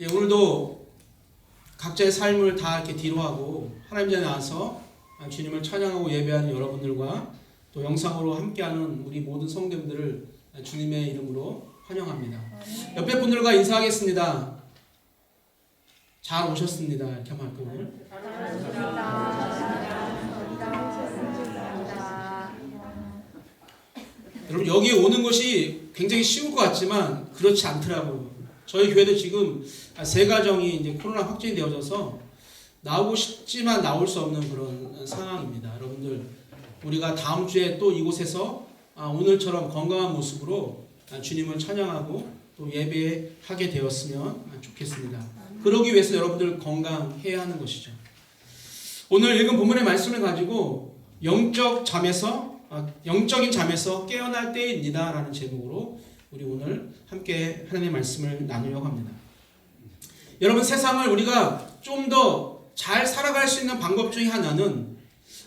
예, 오늘도 각자의 삶을 다 이렇게 뒤로하고 하나님 전에 나와서 주님을 찬양하고 예배하는 여러분들과 또 영상으로 함께하는 우리 모든 성도님들을 주님의 이름으로 환영합니다. 옆에 분들과 인사하겠습니다. 잘 오셨습니다. 이렇게 할까요, 오늘? 여러분 여기 오는 것이 굉장히 쉬울 것 같지만 그렇지 않더라고요. 저희 교회도 지금 세 가정이 이제 코로나 확진이 되어져서 나오고 싶지만 나올 수 없는 그런 상황입니다. 여러분들 우리가 다음 주에 또 이곳에서 아, 오늘처럼 건강한 모습으로 아, 주님을 찬양하고 또 예배하게 되었으면 좋겠습니다. 그러기 위해서 여러분들 건강해야 하는 것이죠. 오늘 읽은 본문의 말씀을 가지고 영적 잠에서 아, 영적인 잠에서 깨어날 때입니다라는 제목으로 우리 오늘 함께 하나님의 말씀을 나누려고 합니다. 여러분 세상을 우리가 좀 더 잘 살아갈 수 있는 방법 중에 하나는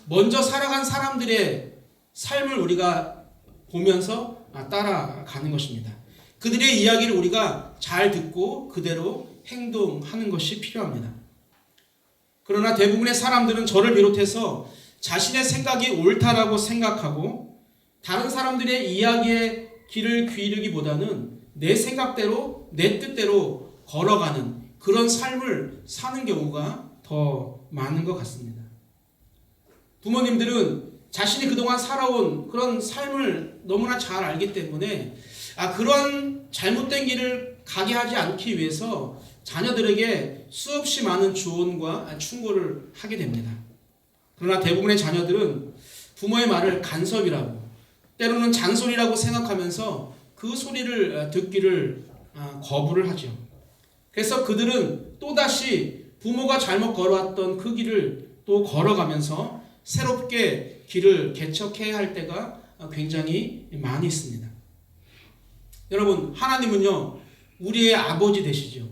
먼저 살아간 사람들의 삶을 우리가 보면서 아, 따라가는 것입니다. 그들의 이야기를 우리가 잘 듣고 그대로 행동하는 것이 필요합니다. 그러나 대부분의 사람들은 저를 비롯해서 자신의 생각이 옳다라고 생각하고 다른 사람들의 이야기에 귀를 기르기보다는 내 생각대로 내 뜻대로 걸어가는 그런 삶을 사는 경우가 더 많은 것 같습니다. 부모님들은 자신이 그동안 살아온 그런 삶을 너무나 잘 알기 때문에 아 그런 잘못된 길을 가게 하지 않기 위해서 자녀들에게 수없이 많은 조언과 충고를 하게 됩니다. 그러나 대부분의 자녀들은 부모의 말을 간섭이라고 때로는 잔소리라고 생각하면서 그 소리를 듣기를 아, 거부를 하죠. 그래서 그들은 또다시 부모가 잘못 걸어왔던 그 길을 또 걸어가면서 새롭게 길을 개척해야 할 때가 굉장히 많이 있습니다. 여러분, 하나님은요, 우리의 아버지 되시죠.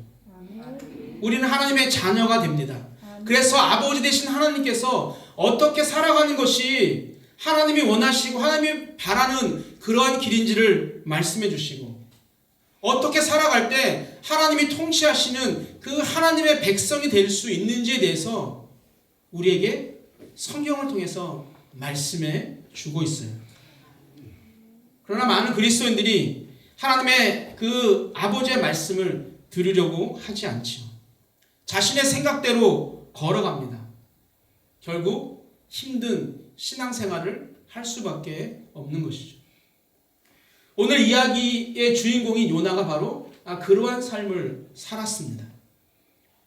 우리는 하나님의 자녀가 됩니다. 그래서 아버지 되신 하나님께서 어떻게 살아가는 것이 하나님이 원하시고 하나님이 바라는 그러한 길인지를 말씀해 주시고 어떻게 살아갈 때 하나님이 통치하시는 그 하나님의 백성이 될 수 있는지에 대해서 우리에게 성경을 통해서 말씀해 주고 있어요. 그러나 많은 그리스도인들이 하나님의 그 아버지의 말씀을 들으려고 하지 않죠. 자신의 생각대로 걸어갑니다. 결국 힘든 신앙생활을 할 수밖에 없는 것이죠. 오늘 이야기의 주인공인 요나가 바로 아, 그러한 삶을 살았습니다.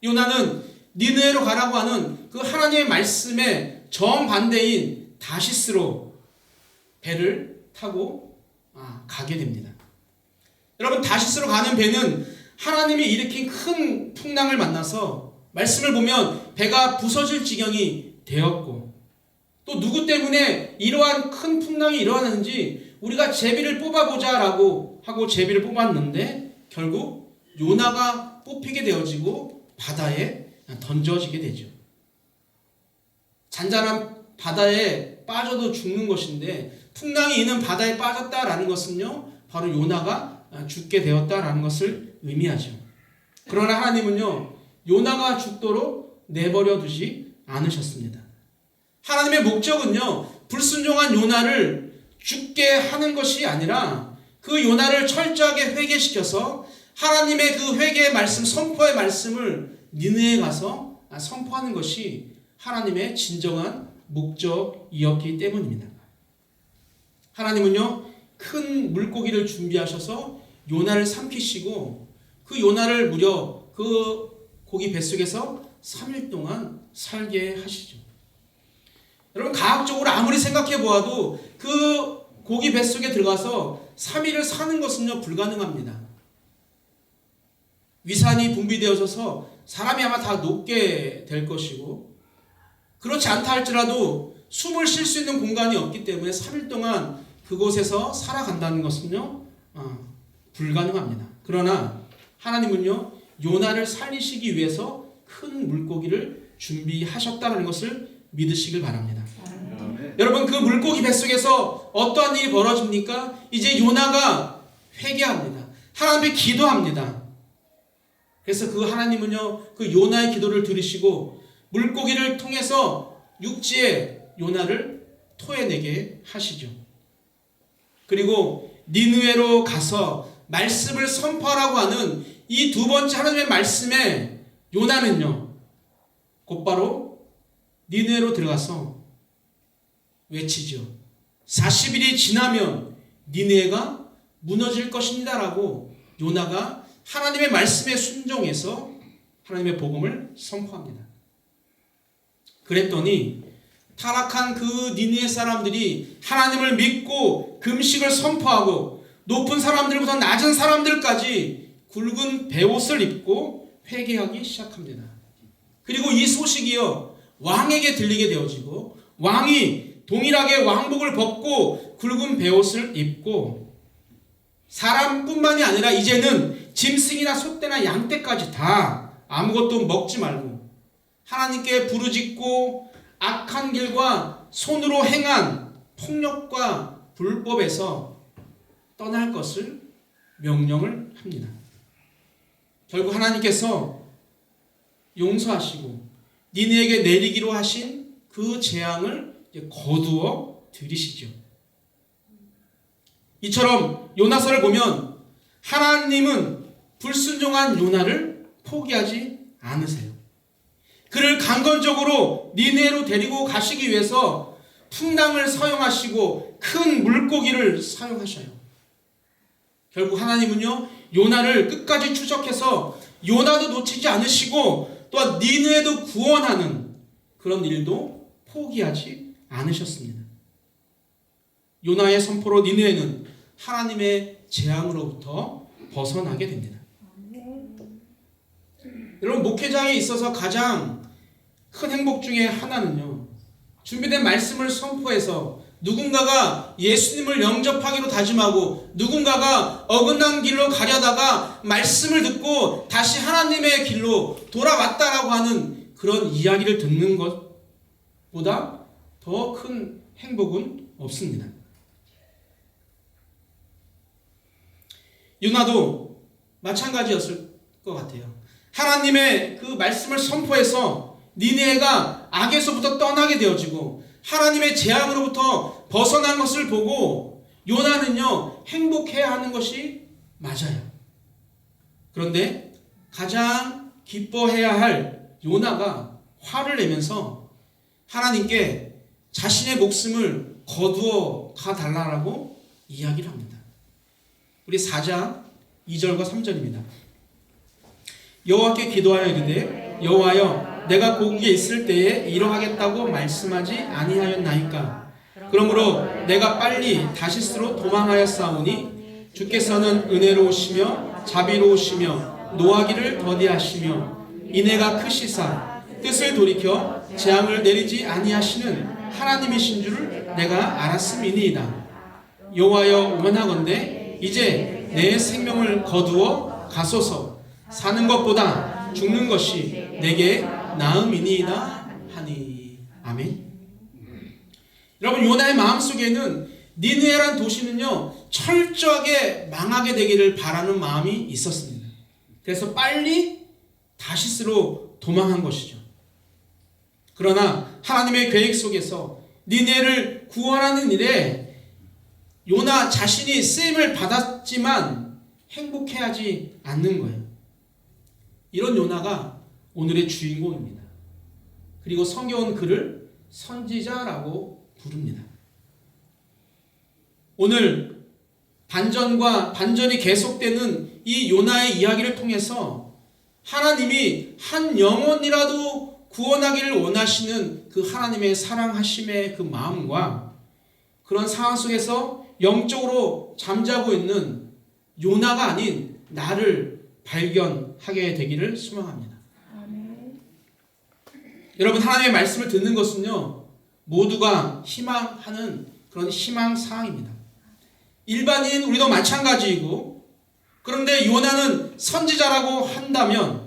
요나는 니느웨로 가라고 하는 그 하나님의 말씀에 정반대인 다시스로 배를 타고 아, 가게 됩니다. 여러분 다시스로 가는 배는 하나님이 일으킨 큰 풍랑을 만나서 말씀을 보면 배가 부서질 지경이 되었고 또 누구 때문에 이러한 큰 풍랑이 일어나는지 우리가 제비를 뽑아보자라고 하고 제비를 뽑았는데 결국 요나가 뽑히게 되어지고 바다에 던져지게 되죠. 잔잔한 바다에 빠져도 죽는 것인데 풍랑이 있는 바다에 빠졌다라는 것은요 바로 요나가 죽게 되었다라는 것을 의미하죠. 그러나 하나님은요 요나가 죽도록 내버려 두지 않으셨습니다. 하나님의 목적은요 불순종한 요나를 죽게 하는 것이 아니라 그 요나를 철저하게 회개시켜서 하나님의 그 회개의 말씀, 선포의 말씀을 니느에 가서 선포하는 것이 하나님의 진정한 목적이었기 때문입니다. 하나님은요, 큰 물고기를 준비하셔서 요나를 삼키시고 그 요나를 무려 그 고기 뱃속에서 3일 동안 살게 하시죠. 여러분, 과학적으로 아무리 생각해 보아도 그 고기 뱃속에 들어가서 3일을 사는 것은요, 불가능합니다. 위산이 분비되어져서 사람이 아마 다 녹게 될 것이고, 그렇지 않다 할지라도 숨을 쉴 수 있는 공간이 없기 때문에 3일 동안 그곳에서 살아간다는 것은요, 어, 불가능합니다. 그러나 하나님은요, 요나를 살리시기 위해서 큰 물고기를 준비하셨다는 것을 믿으시길 바랍니다. 여러분 그 물고기 뱃속에서 어떠한 일이 벌어집니까? 이제 요나가 회개합니다. 하나님께 기도합니다. 그래서 그 하나님은요, 그 요나의 기도를 들으시고 물고기를 통해서 육지에 요나를 토해내게 하시죠. 그리고 니누에로 가서 말씀을 선포하라고 하는 이 두 번째 하나님의 말씀에 요나는요, 곧바로 니누에로 들어가서 외치죠. 40일이 지나면 니누에가 무너질 것입니다 라고 요나가 하나님의 말씀에 순종해서 하나님의 복음을 선포합니다. 그랬더니 타락한 그 니느의 사람들이 하나님을 믿고 금식을 선포하고 높은 사람들보다 낮은 사람들까지 굵은 베옷을 입고 회개하기 시작합니다. 그리고 이 소식이요 왕에게 들리게 되어지고 왕이 동일하게 왕복을 벗고 굵은 베옷을 입고 사람뿐만이 아니라 이제는 짐승이나 소떼나 양떼까지 다 아무것도 먹지 말고 하나님께 부르짖고 악한 길과 손으로 행한 폭력과 불법에서 떠날 것을 명령을 합니다. 결국 하나님께서 용서하시고 니네에게 내리기로 하신 그 재앙을 거두어 들이시죠. 이처럼 요나서를 보면 하나님은 불순종한 요나를 포기하지 않으세요. 그를 강건적으로 니네로 데리고 가시기 위해서 풍랑을 사용하시고 큰 물고기를 사용하셔요. 결국 하나님은요 요나를 끝까지 추적해서 요나도 놓치지 않으시고 또한 니네도 구원하는 그런 일도 포기하지 않으셨습니다. 요나의 선포로 니네는 하나님의 재앙으로부터 벗어나게 됩니다. 여러분 목회장에 있어서 가장 큰 행복 중에 하나는요. 준비된 말씀을 선포해서 누군가가 예수님을 영접하기로 다짐하고 누군가가 어긋난 길로 가려다가 말씀을 듣고 다시 하나님의 길로 돌아왔다라고 하는 그런 이야기를 듣는 것보다 더 큰 행복은 없습니다. 유나도 마찬가지였을 것 같아요. 하나님의 그 말씀을 선포해서 니네가 악에서부터 떠나게 되어지고 하나님의 재앙으로부터 벗어난 것을 보고 요나는요 행복해야 하는 것이 맞아요. 그런데 가장 기뻐해야 할 요나가 화를 내면서 하나님께 자신의 목숨을 거두어 가 달라라고 이야기를 합니다. 우리 4장 2절과 3절입니다. 여호와께 기도하여 이르되 여호와여 내가 고국에 있을 때에 이러하겠다고 말씀하지 아니하였나이까 그러므로 내가 빨리 다시스로 도망하였사오니 주께서는 은혜로우시며 자비로우시며 노하기를 더디하시며 인애가 크시사 뜻을 돌이켜 재앙을 내리지 아니하시는 하나님이신 줄을 내가 알았음이니이다 여호와여 원하건대 이제 내 생명을 거두어 가소서 사는 것보다 죽는 것이 내게 나음이니이다 하니 아멘. 여러분 요나의 마음 속에는 니느헤란 도시는요 철저하게 망하게 되기를 바라는 마음이 있었습니다. 그래서 빨리 다시스로 도망한 것이죠. 그러나 하나님의 계획 속에서 니네를 구원하는 일에 요나 자신이 쓰임을 받았지만 행복해하지 않는 거예요. 이런 요나가 오늘의 주인공입니다. 그리고 성경은 그를 선지자라고 부릅니다. 오늘 반전과 반전이 계속되는 이 요나의 이야기를 통해서 하나님이 한 영혼이라도 구원하기를 원하시는 그 하나님의 사랑하심의 그 마음과 그런 상황 속에서 영적으로 잠자고 있는 요나가 아닌 나를 발견하게 되기를 소망합니다. 여러분 하나님의 말씀을 듣는 것은요 모두가 희망하는 그런 희망 사항입니다. 일반인 우리도 마찬가지이고 그런데 요나는 선지자라고 한다면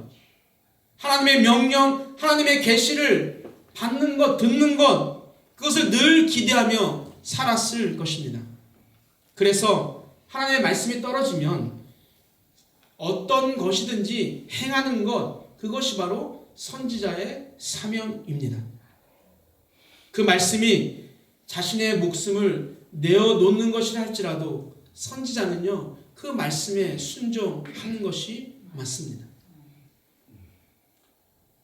하나님의 명령, 하나님의 계시를 받는 것, 듣는 것 그것을 늘 기대하며 살았을 것입니다. 그래서 하나님의 말씀이 떨어지면 어떤 것이든지 행하는 것 그것이 바로 선지자의 사명입니다. 그 말씀이 자신의 목숨을 내어 놓는 것이라 할지라도 선지자는요 그 말씀에 순종하는 것이 맞습니다.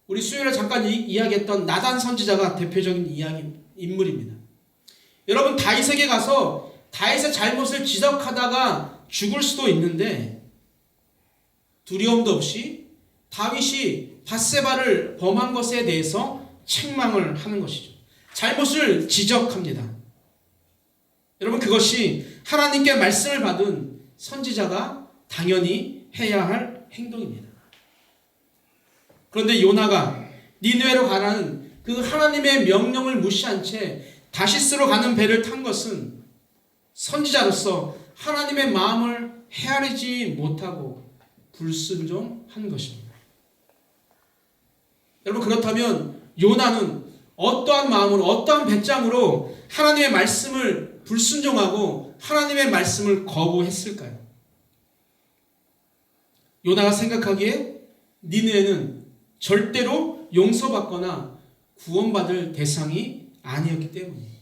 우리 수요일에 잠깐 이, 이야기했던 나단 선지자가 대표적인 이야기 인물입니다. 여러분 다윗에게 가서 다윗의 잘못을 지적하다가 죽을 수도 있는데 두려움도 없이 다윗이 바세바를 범한 것에 대해서 책망을 하는 것이죠. 잘못을 지적합니다. 여러분 그것이 하나님께 말씀을 받은 선지자가 당연히 해야 할 행동입니다. 그런데 요나가 니누에로 가라는 그 하나님의 명령을 무시한 채 다시스로 가는 배를 탄 것은 선지자로서 하나님의 마음을 헤아리지 못하고 불순종한 것입니다. 여러분 그렇다면 요나는 어떠한 마음으로 어떠한 배짱으로 하나님의 말씀을 불순종하고 하나님의 말씀을 거부했을까요? 요나가 생각하기에 니느에는 절대로 용서받거나 구원받을 대상이 아니었기 때문이에요.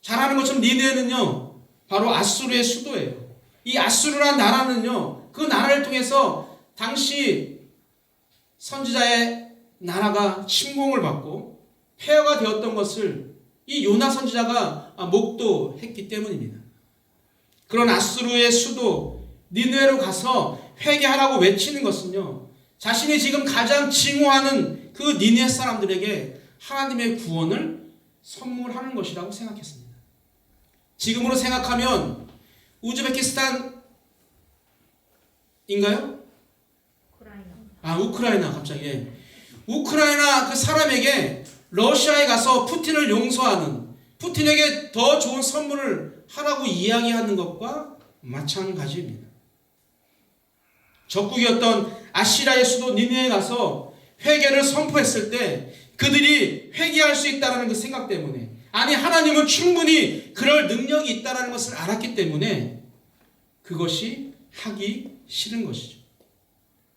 잘 아는 것처럼 니느에는요, 바로 아수르의 수도예요. 이 아수르란 나라는요, 그 나라를 통해서 당시 선지자의 나라가 침공을 받고 폐허가 되었던 것을 이 요나 선지자가 목도했기 때문입니다. 그런 아수르의 수도 니느웨로 가서 회개하라고 외치는 것은요. 자신이 지금 가장 증오하는 그 니네 사람들에게 하나님의 구원을 선물하는 것이라고 생각했습니다. 지금으로 생각하면 우즈베키스탄인가요? 우크라이나. 아 우크라이나 갑자기 예. 우크라이나 그 사람에게 러시아에 가서 푸틴을 용서하는 푸틴에게 더 좋은 선물을 하라고 이야기하는 것과 마찬가지입니다. 적국이었던 아시라의 수도 니네에 가서 회개를 선포했을 때 그들이 회개할 수 있다는 그 생각 때문에 아니 하나님은 충분히 그럴 능력이 있다는 것을 알았기 때문에 그것이 하기 싫은 것이죠.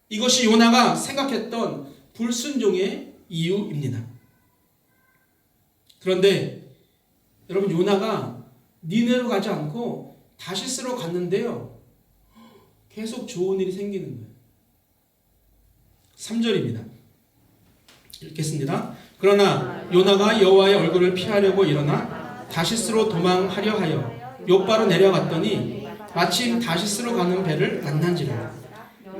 이것이 요나가 생각했던 불순종의 이유입니다. 그런데 여러분 요나가 니네로 가지 않고 다시스로 갔는데요. 계속 좋은 일이 생기는 거예요. 3절입니다. 읽겠습니다. 그러나 요나가 여호와의 얼굴을 피하려고 일어나 다시스로 도망하려 하여 요바로 내려갔더니 마침 다시스로 가는 배를 만난지라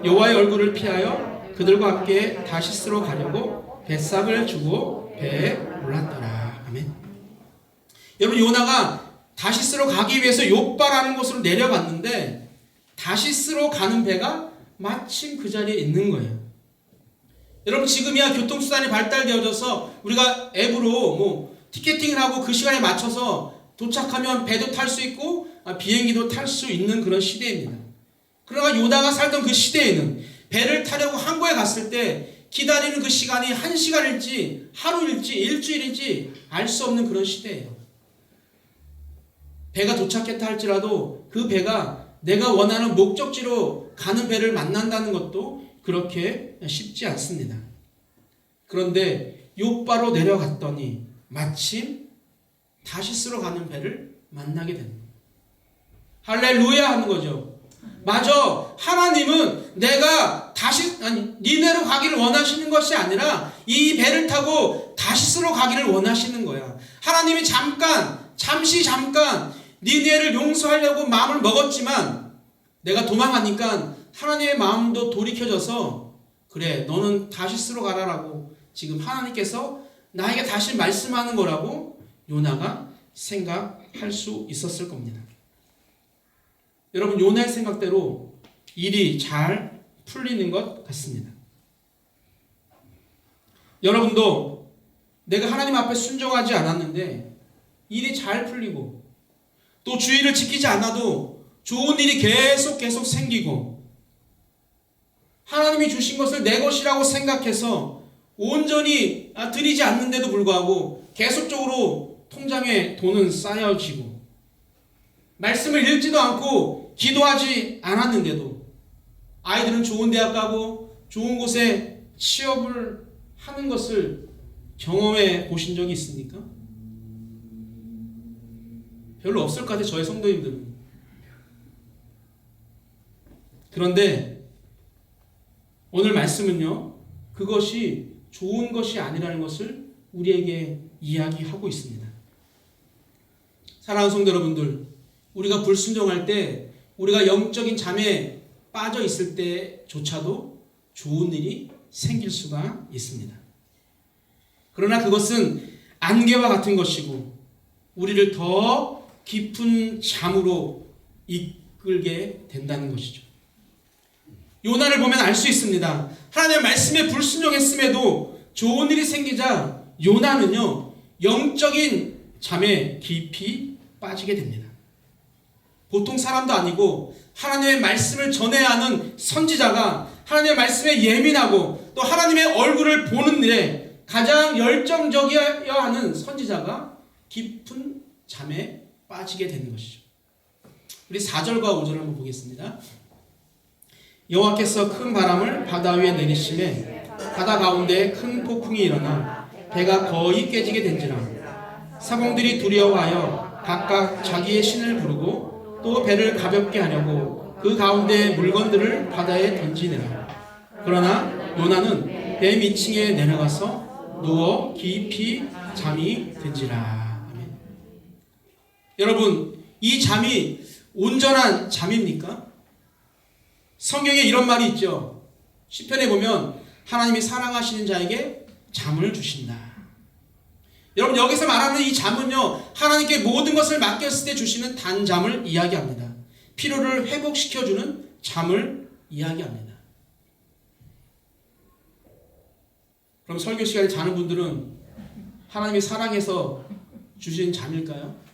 여호와의 얼굴을 피하여 그들과 함께 다시스로 가려고 뱃삭을 주고 배에 올랐더라. 아멘. 여러분 요나가 다시스로 가기 위해서 요바라는 곳으로 내려갔는데 다시스로 가는 배가 마침 그 자리에 있는 거예요. 여러분 지금이야 교통수단이 발달되어져서 우리가 앱으로 뭐 티켓팅을 하고 그 시간에 맞춰서 도착하면 배도 탈 수 있고 아, 비행기도 탈 수 있는 그런 시대입니다. 그러나 요나가 살던 그 시대에는 배를 타려고 항구에 갔을 때 기다리는 그 시간이 한 시간일지 하루일지 일주일일지 알 수 없는 그런 시대예요. 배가 도착했다 할지라도 그 배가 내가 원하는 목적지로 가는 배를 만난다는 것도 그렇게 쉽지 않습니다. 그런데 요바로 내려갔더니 마침 다시스로 가는 배를 만나게 됩니다. 할렐루야 하는 거죠. 맞아. 하나님은 내가 다시 아니 니네로 가기를 원하시는 것이 아니라 이 배를 타고 다시스로 가기를 원하시는 거야. 하나님이 잠깐 잠시 잠깐 니네를 용서하려고 마음을 먹었지만 내가 도망하니까 하나님의 마음도 돌이켜져서 그래 너는 다시스로 가라라고 지금 하나님께서 나에게 다시 말씀하는 거라고 요나가 생각할 수 있었을 겁니다. 여러분 요나의 생각대로 일이 잘 풀리는 것 같습니다. 여러분도 내가 하나님 앞에 순종하지 않았는데 일이 잘 풀리고 또 주의를 지키지 않아도 좋은 일이 계속 계속 생기고 하나님이 주신 것을 내 것이라고 생각해서 온전히 아, 드리지 않는데도 불구하고 계속적으로 통장에 돈은 쌓여지고 말씀을 읽지도 않고 기도하지 않았는데도 아이들은 좋은 대학 가고 좋은 곳에 취업을 하는 것을 경험해 보신 적이 있습니까? 별로 없을 것 같아요. 저희 성도님들은. 그런데 오늘 말씀은요. 그것이 좋은 것이 아니라는 것을 우리에게 이야기하고 있습니다. 사랑하는 성도 여러분들, 우리가 불순종할 때 우리가 영적인 잠에 빠져 있을 때조차도 좋은 일이 생길 수가 있습니다. 그러나 그것은 안개와 같은 것이고 우리를 더 깊은 잠으로 이끌게 된다는 것이죠. 요나를 보면 알 수 있습니다. 하나님의 말씀에 불순종했음에도 좋은 일이 생기자 요나는요 영적인 잠에 깊이 빠지게 됩니다. 보통 사람도 아니고 하나님의 말씀을 전해야 하는 선지자가 하나님의 말씀에 예민하고 또 하나님의 얼굴을 보는 일에 가장 열정적이어야 하는 선지자가 깊은 잠에 빠지게 되는 것이죠. 우리 4절과 5절을 한번 보겠습니다. 여호와께서 큰 바람을 바다 위에 내리심에 바다 가운데 큰 폭풍이 일어나 배가 거의 깨지게 된지라 사공들이 두려워하여 각각 자기의 신을 부르고 또 배를 가볍게 하려고 그 가운데 물건들을 바다에 던지니라 그러나 요나는 배 밑층에 내려가서 누워 깊이 잠이 든지라. 여러분 이 잠이 온전한 잠입니까? 성경에 이런 말이 있죠. 시편에 보면 하나님이 사랑하시는 자에게 잠을 주신다. 여러분 여기서 말하는 이 잠은요 하나님께 모든 것을 맡겼을 때 주시는 단잠을 이야기합니다. 피로를 회복시켜주는 잠을 이야기합니다. 그럼 설교 시간에 자는 분들은 하나님이 사랑해서 주신 잠일까요?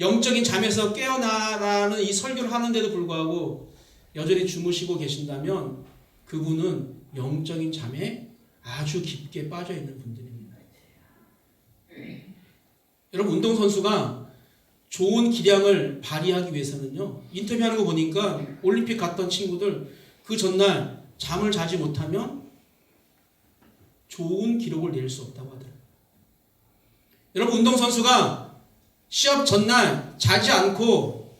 영적인 잠에서 깨어나라는 이 설교를 하는데도 불구하고 여전히 주무시고 계신다면 그분은 영적인 잠에 아주 깊게 빠져 있는 분들입니다. 여러분 운동선수가 좋은 기량을 발휘하기 위해서는요 인터뷰하는 거 보니까 올림픽 갔던 친구들 그 전날 잠을 자지 못하면 좋은 기록을 낼 수 없다고 하더라고요. 여러분 운동선수가 시합 전날 자지 않고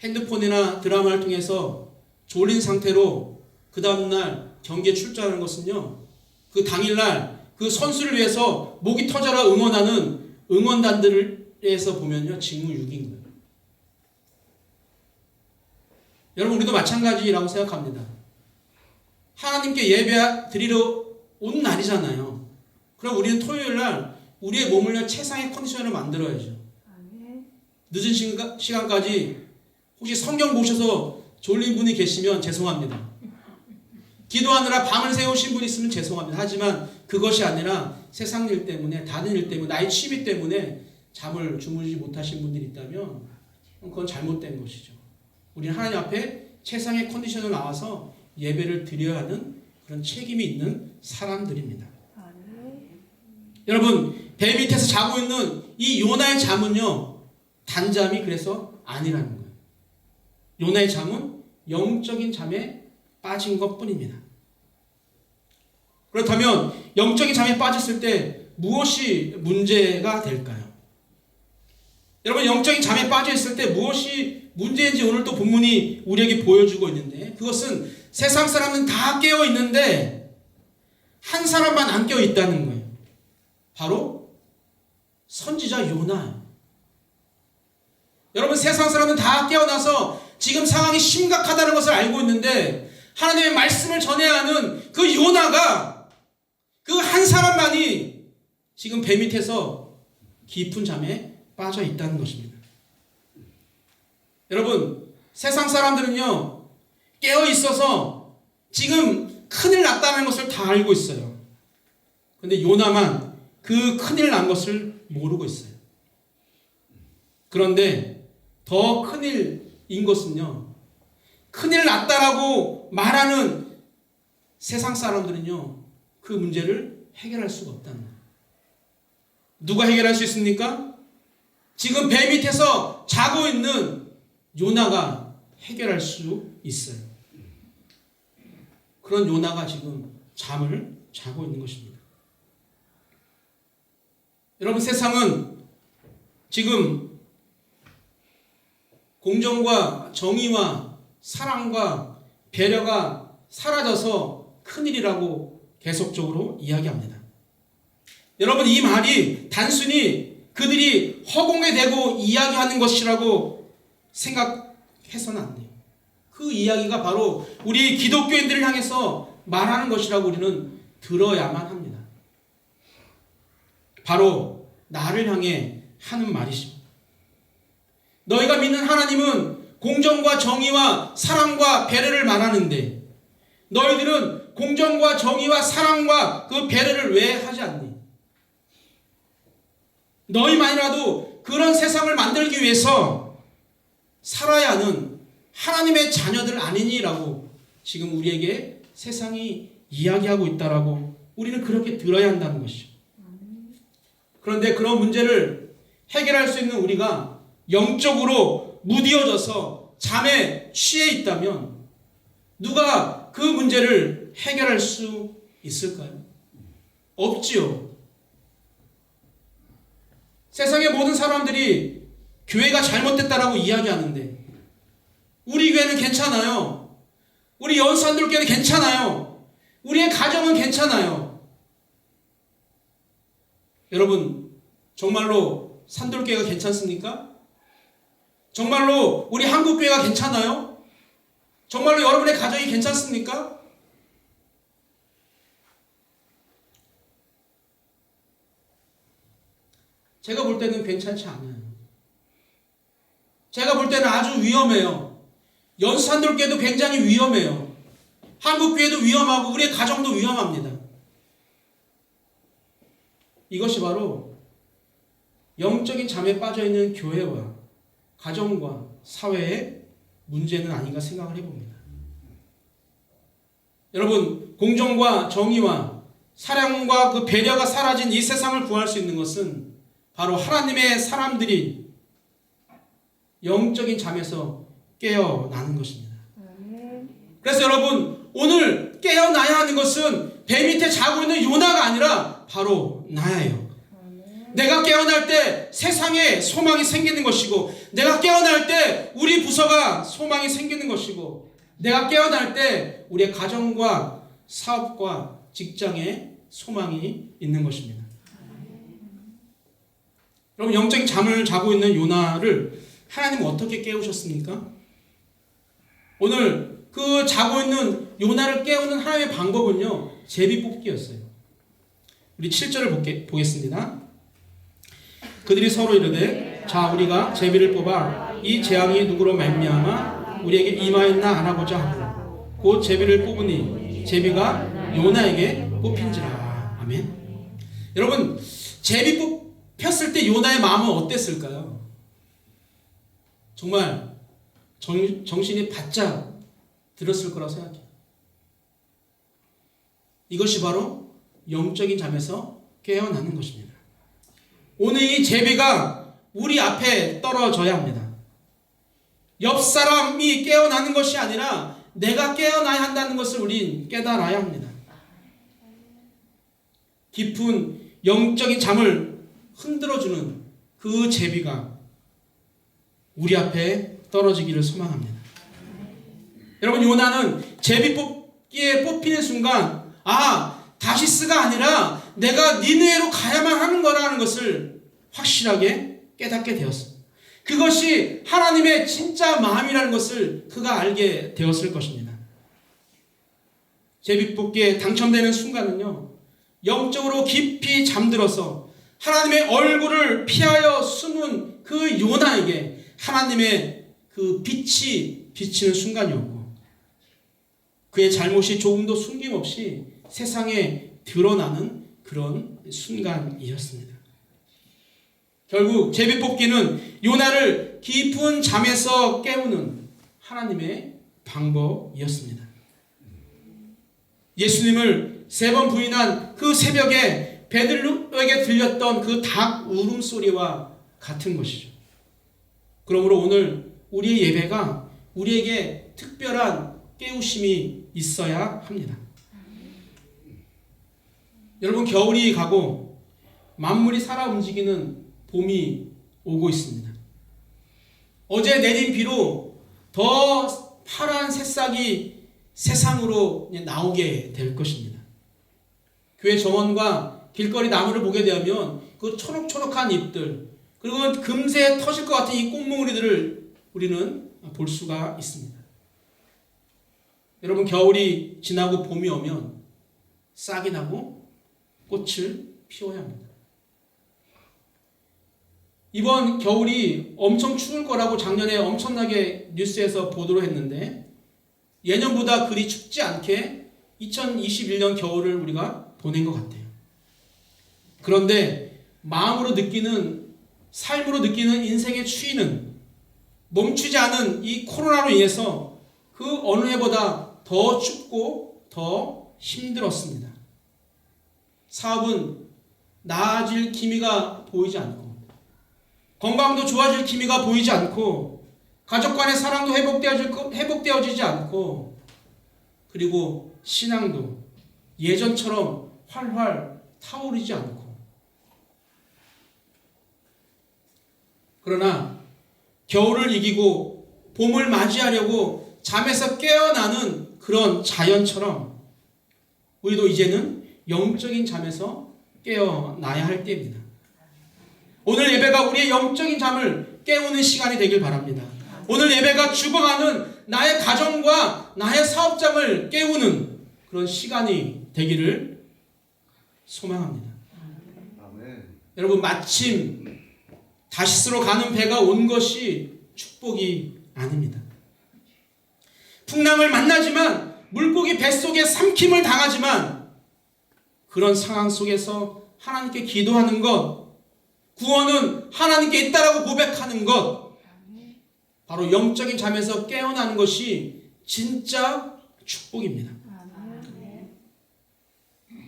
핸드폰이나 드라마를 통해서 졸린 상태로 그 다음날 경기에 출전하는 것은요, 그 당일날 그 선수를 위해서 목이 터져라 응원하는 응원단들에서 보면요, 직무유기인 거예요. 여러분, 우리도 마찬가지라고 생각합니다. 하나님께 예배 드리러 온 날이잖아요. 그럼 우리는 토요일 날 우리의 몸을 최상의 컨디션을 만들어야죠. 늦은 시간- 시간까지 혹시 성경 보셔서 졸린 분이 계시면 죄송합니다. 기도하느라 밤을 새우신 분 있으면 죄송합니다. 하지만 그것이 아니라 세상 일 때문에 다른 일 때문에 나의 취미 때문에 잠을 주무지 못하신 분들이 있다면 그건 잘못된 것이죠. 우리는 하나님 앞에 최상의 컨디션을 나와서 예배를 드려야 하는 그런 책임이 있는 사람들입니다. 여러분 배 밑에서 자고 있는 이 요나의 잠은요 단잠이 그래서 아니라는 거예요. 요나의 잠은 영적인 잠에 빠진 것 뿐입니다. 그렇다면 영적인 잠에 빠졌을 때 무엇이 문제가 될까요? 여러분 영적인 잠에 빠져 있을 때 무엇이 문제인지 오늘 또 본문이 우리에게 보여주고 있는데 그것은 세상 사람은 다 깨어 있는데 한 사람만 안 깨어 있다는 거예요. 바로 선지자 요나. 여러분 세상 사람은 다 깨어나서 지금 상황이 심각하다는 것을 알고 있는데 하나님의 말씀을 전해야 하는 그 요나가 그 한 사람만이 지금 배 밑에서 깊은 잠에 빠져 있다는 것입니다. 여러분 세상 사람들은요 깨어 있어서 지금 큰일 났다는 것을 다 알고 있어요. 근데 요나만 그 큰일 난 것을 모르고 있어요. 그런데 더 큰일인 것은요. 큰일 났다라고 말하는 세상 사람들은요. 그 문제를 해결할 수가 없다는 거예요. 누가 해결할 수 있습니까? 지금 배 밑에서 자고 있는 요나가 해결할 수 있어요. 그런 요나가 지금 잠을 자고 있는 것입니다. 여러분 세상은 지금 공정과 정의와 사랑과 배려가 사라져서 큰일이라고 계속적으로 이야기합니다. 여러분 이 말이 단순히 그들이 허공에 대고 이야기하는 것이라고 생각해서는 안 돼요. 그 이야기가 바로 우리 기독교인들을 향해서 말하는 것이라고 우리는 들어야만 합니다. 바로 나를 향해 하는 말이십니다. 너희가 믿는 하나님은 공정과 정의와 사랑과 배려를 말하는데 너희들은 공정과 정의와 사랑과 그 배려를 왜 하지 않니? 너희만이라도 그런 세상을 만들기 위해서 살아야 하는 하나님의 자녀들 아니니라고 지금 우리에게 세상이 이야기하고 있다라고 우리는 그렇게 들어야 한다는 것이죠. 그런데 그런 문제를 해결할 수 있는 우리가 영적으로 무디어져서 잠에 취해 있다면 누가 그 문제를 해결할 수 있을까요? 없지요. 세상의 모든 사람들이 교회가 잘못됐다라고 이야기하는데 우리 교회는 괜찮아요. 우리 연산들교회는 괜찮아요. 우리의 가정은 괜찮아요. 여러분 정말로 산돌교회가 괜찮습니까? 정말로 우리 한국교회가 괜찮아요? 정말로 여러분의 가정이 괜찮습니까? 제가 볼 때는 괜찮지 않아요. 제가 볼 때는 아주 위험해요. 연산돌교회도 굉장히 위험해요. 한국교회도 위험하고 우리의 가정도 위험합니다. 이것이 바로 영적인 잠에 빠져 있는 교회와 가정과 사회의 문제는 아닌가 생각을 해봅니다. 여러분, 공정과 정의와 사랑과 그 배려가 사라진 이 세상을 구할 수 있는 것은 바로 하나님의 사람들이 영적인 잠에서 깨어나는 것입니다. 그래서 여러분, 오늘 깨어나야 하는 것은 배 밑에 자고 있는 요나가 아니라 바로 나예요. 내가 깨어날 때 세상에 소망이 생기는 것이고, 내가 깨어날 때 우리 부서가 소망이 생기는 것이고, 내가 깨어날 때 우리의 가정과 사업과 직장에 소망이 있는 것입니다. 여러분, 영적인 잠을 자고 있는 요나를 하나님은 어떻게 깨우셨습니까? 오늘 그 자고 있는 요나를 깨우는 하나님의 방법은요, 제비 뽑기였어요. 우리 7절을 볼게, 보겠습니다. 그들이 서로 이르되 자 우리가 제비를 뽑아 이 재앙이 누구로 말미암아 우리에게 임하였나 알아보자 하고 곧 제비를 뽑으니 제비가 요나에게 뽑힌지라 아멘 여러분 제비 뽑혔을 때 요나의 마음은 어땠을까요? 정말 정, 정신이 바짝 들었을 거라고 생각해요 이것이 바로 영적인 잠에서 깨어나는 것입니다 오늘 이 제비가 우리 앞에 떨어져야 합니다. 옆 사람이 깨어나는 것이 아니라 내가 깨어나야 한다는 것을 우린 깨달아야 합니다. 깊은 영적인 잠을 흔들어주는 그 제비가 우리 앞에 떨어지기를 소망합니다. 여러분 요나는 제비 뽑기에 뽑히는 순간 아 다시스가 아니라 내가 니느웨로 가야만 하는 거라는 것을 확실하게 깨닫게 되었습니다. 그것이 하나님의 진짜 마음이라는 것을 그가 알게 되었을 것입니다. 제비뽑기에 당첨되는 순간은요, 영적으로 깊이 잠들어서 하나님의 얼굴을 피하여 숨은 그 요나에게 하나님의 그 빛이 비치는 순간이었고, 그의 잘못이 조금도 숨김없이 세상에 드러나는 그런 순간이었습니다. 결국 제비뽑기는 요나를 깊은 잠에서 깨우는 하나님의 방법이었습니다. 예수님을 세 번 부인한 그 새벽에 베들로에게 들렸던 그 닭 울음소리와 같은 것이죠. 그러므로 오늘 우리의 예배가 우리에게 특별한 깨우심이 있어야 합니다. 여러분 겨울이 가고 만물이 살아 움직이는 봄이 오고 있습니다. 어제 내린 비로 더 파란 새싹이 세상으로 나오게 될 것입니다. 교회 정원과 길거리 나무를 보게 되면 그 초록초록한 잎들 그리고 금세 터질 것 같은 이 꽃몽우리들을 우리는 볼 수가 있습니다. 여러분 겨울이 지나고 봄이 오면 싹이 나고 꽃을 피워야 합니다. 이번 겨울이 엄청 추울 거라고 작년에 엄청나게 뉴스에서 보도를 했는데 예년보다 그리 춥지 않게 2021년 겨울을 우리가 보낸 것 같아요. 그런데 마음으로 느끼는 삶으로 느끼는 인생의 추위는 멈추지 않은 이 코로나로 인해서 그 어느 해보다 더 춥고 더 힘들었습니다. 사업은 나아질 기미가 보이지 않고 건강도 좋아질 기미가 보이지 않고 가족 간의 사랑도 회복되어지지 않고 그리고 신앙도 예전처럼 활활 타오르지 않고. 그러나 겨울을 이기고 봄을 맞이하려고 잠에서 깨어나는 그런 자연처럼 우리도 이제는 영적인 잠에서 깨어나야 할 때입니다. 오늘 예배가 우리의 영적인 잠을 깨우는 시간이 되길 바랍니다. 오늘 예배가 죽어가는 나의 가정과 나의 사업장을 깨우는 그런 시간이 되기를 소망합니다. 아멘. 여러분 마침 다시스로 가는 배가 온 것이 축복이 아닙니다. 풍랑을 만나지만 물고기 뱃속에 삼킴을 당하지만 그런 상황 속에서 하나님께 기도하는 것 구원은 하나님께 있다라고 고백하는 것 바로 영적인 잠에서 깨어나는 것이 진짜 축복입니다.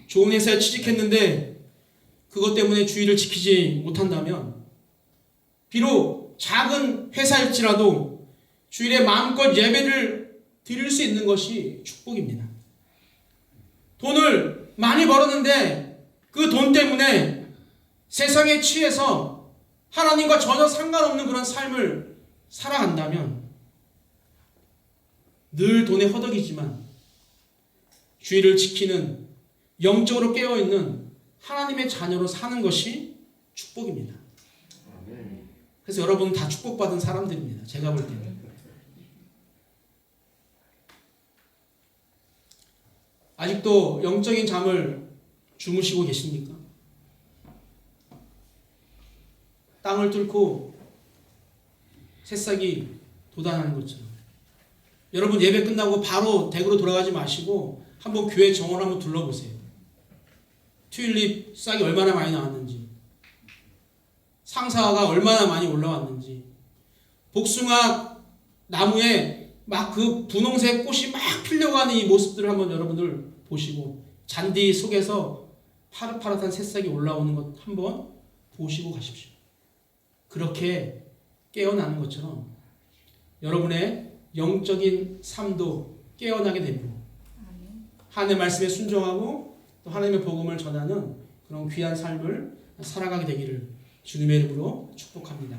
좋은 회사에 취직했는데 그것 때문에 주의를 지키지 못한다면 비록 작은 회사일지라도 주일에 마음껏 예배를 드릴 수 있는 것이 축복입니다. 돈을 많이 벌었는데 그 돈 때문에 세상에 취해서 하나님과 전혀 상관없는 그런 삶을 살아간다면 늘 돈에 허덕이지만 주의를 지키는 영적으로 깨어있는 하나님의 자녀로 사는 것이 축복입니다. 그래서 여러분 다 축복받은 사람들입니다. 제가 볼 때는. 아직도 영적인 잠을 주무시고 계십니까? 땅을 뚫고 새싹이 돋아나는 것처럼. 여러분 예배 끝나고 바로 댁으로 돌아가지 마시고 한번 교회 정원 한번 둘러보세요. 튤립 싹이 얼마나 많이 나왔는지. 상사가 얼마나 많이 올라왔는지 복숭아 나무에 막 그 분홍색 꽃이 막 피려가는 이 모습들을 한번 여러분들 보시고 잔디 속에서 파릇파릇한 새싹이 올라오는 것 한번 보시고 가십시오. 그렇게 깨어나는 것처럼 여러분의 영적인 삶도 깨어나게 됩니다. 하나님의 말씀에 순종하고 또 하나님의 복음을 전하는 그런 귀한 삶을 살아가게 되기를 주님의 이름으로 축복합니다.